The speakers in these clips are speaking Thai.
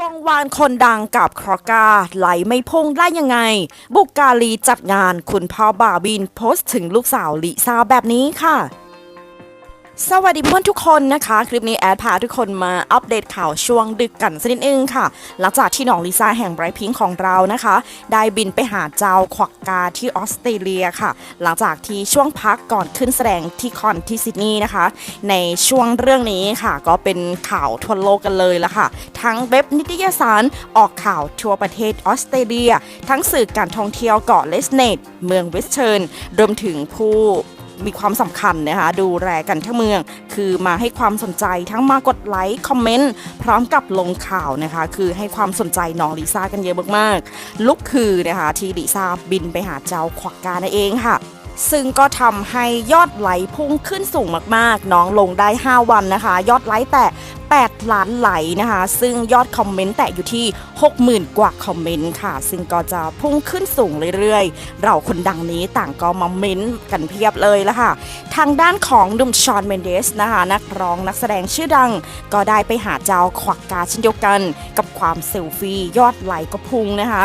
วงวานคนดังกับครอกาไหลไม่พุ่งได้ยังไง บุกกาลีจัดงานคุณพ่อบาบินโพสต์ถึงลูกสาวลิซ่าแบบนี้ค่ะ สวัสดีเพื่อนทุกคนนะคะ คลิปนี้แอดพาทุกคนมาอัปเดตข่าวช่วงดึกกันสักนิดนึงค่ะ หลังจากที่น้องลิซ่าแห่งไบรท์พิงของเรานะคะ ได้บินไปหาเจ้าขวักกาที่ออสเตรเลียค่ะ หลังจากที่ช่วงพักก่อนขึ้นแสดงที่คอนที่ซิดนีย์นะคะ ในช่วงเรื่องนี้ค่ะ ก็เป็นข่าวทั่วโลกกันเลยละค่ะ ทั้งเว็บนิตยสารออกข่าวทั่วประเทศออสเตรเลีย ทั้งสื่อการท่องเที่ยวเกาะเลสเนตเมืองเวสเทิร์นรวมถึงผู้ มีความสำคัญนะคะ ดูแลกันทั้งเมือง คือมาให้ความสนใจทั้งมากดไลค์คอมเมนต์พร้อมกับลงข่าวนะคะ คือให้ความสนใจน้องลิซ่ากันเยอะมากๆลุกคือนะคะที่ลิซ่าบินไปหาเจ้าขวักกานั่นเองค่ะ ซึ่งก็ทำให้ยอดไลค์พุ่งขึ้นสูงมากๆ น้องลงได้ 5 วันนะคะ ยอดไลค์แต่ 8 ล้านไลค์นะคะ ซึ่งยอดคอมเมนต์แตะอยู่ที่ 60,000 กว่าคอมเมนต์ค่ะ ซึ่งก็จะพุ่งขึ้นสูงเรื่อยๆ เราคนดังนี้ต่างก็มาเม้นต์กันเพียบเลยละค่ะ ทางด้านของหนุ่มชอนเมนเดสนะคะ นักร้องนักแสดงชื่อดัง ก็ได้ไปหาเจ้าขวักกาเช่นเดียวกัน กับความเซลฟี่ยอดไลค์ก็พุ่งนะคะ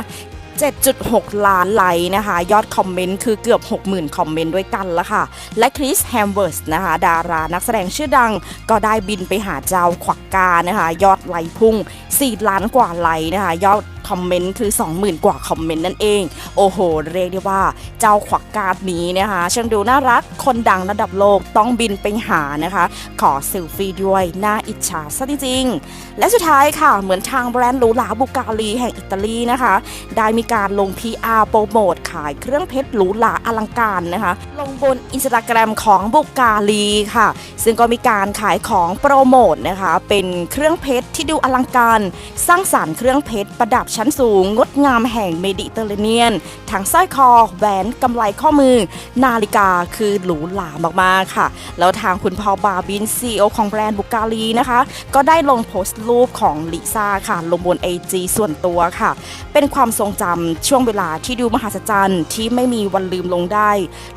7.6 ล้านไลค์นะคะ ยอดคอมเมนต์คือเกือบ 60,000 คอมเมนต์ด้วยกันละค่ะ และคริสแฮมเวิร์สนะคะ ดารานักแสดงชื่อดังก็ได้บินไปหาเจ้าขวักกานะคะ ยอดไลค์พุ่ง 4 ล้านกว่าไลค์นะคะ ยอด คอมเมนต์คือ 20,000 กว่าคอมเมนต์นั่นเอง โอ้โห เรียกได้ว่าเจ้าขวักกาดนี้นะคะช่างดูน่ารักคนดังระดับโลกต้องบินไปหานะคะ ขอเซลฟี่ด้วยน่าอิจฉาซะจริงๆและสุดท้ายค่ะ เหมือนทางแบรนด์หรูหราบุกาลีแห่งอิตาลีนะคะ ได้มีการลง PR โปรโมทขายเครื่องเพชรหรูหราอลังการนะคะ ลงบนอินสตาแกรมของบุกาลีค่ะ ซึ่งก็มีการขายของโปรโมทนะคะ เป็นเครื่องเพชรที่ดูอลังการ สร้างสารรค์เครื่องเพชรประดับชั้นสูงงดงามแห่งเมดิเตอร์เรเนียน ทั้งสร้อยคอแหวนกำไลข้อมือ นาฬิกาคือหรูหรามากๆค่ะ แล้วทางคุณพอลบาบินซีอของแบรนด์บุกาลีนะคะ ก็ได้ลงโพสต์รูปของลิซ่าค่ะ ลงบน IG ส่วนตัวค่ะ เป็นความทรงจำช่วงเวลาที่ดูมหัศจรรย์ที่ไม่มีวันลืมลงได้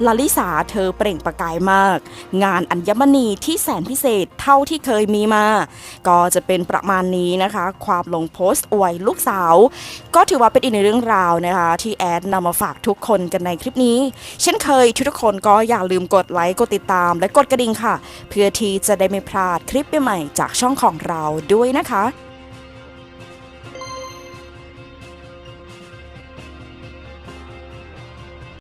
ลาลิสาเธอเปล่งประกายมาก งานอัญมณีที่แสนพิเศษเท่าที่เคยมีมา ก็จะเป็นประมาณนี้นะคะ ความลงโพสต์อวยลูกสาวก็ถือว่าเป็นอีกในงเรื่องราวนะคะ ที่แอดนำมาฝากทุกคนกันในคลิปนี้ เช่นเคยทุกคนก็อย่าลืมกดไลค์กดติดตามและกดกระดิ่งค่ะ เพื่อที่จะได้ไม่พลาดคลิปใหม่ๆจากช่องของเราด้วยนะคะ